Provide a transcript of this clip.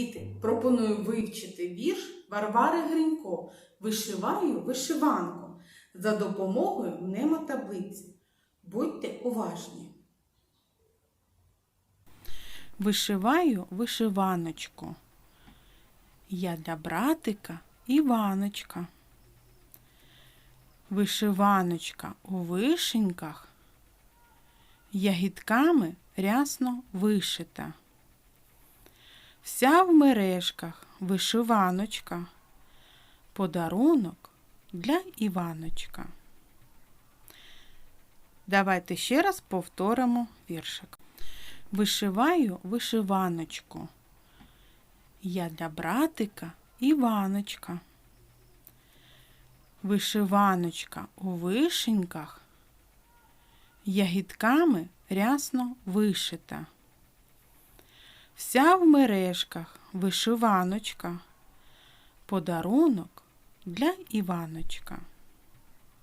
Діти, пропоную вивчити вірш Варвари Гринько Вишиваю вишиванку за допомогою мнемотаблиці. Будьте уважні. Вишиваю вишиваночку. Я для братика Іваночка. Вишиваночка у вишеньках, ягідками рясно вишита. Вся в мережках вишиваночка, подарунок для Іваночка. Давайте ще раз повторимо віршик. Вишиваю вишиваночку. Я для братика Іваночка. Вишиваночка у вишеньках, ягідками рясно вишита. Вся в мережках вишиваночка, подарунок для Іваночка.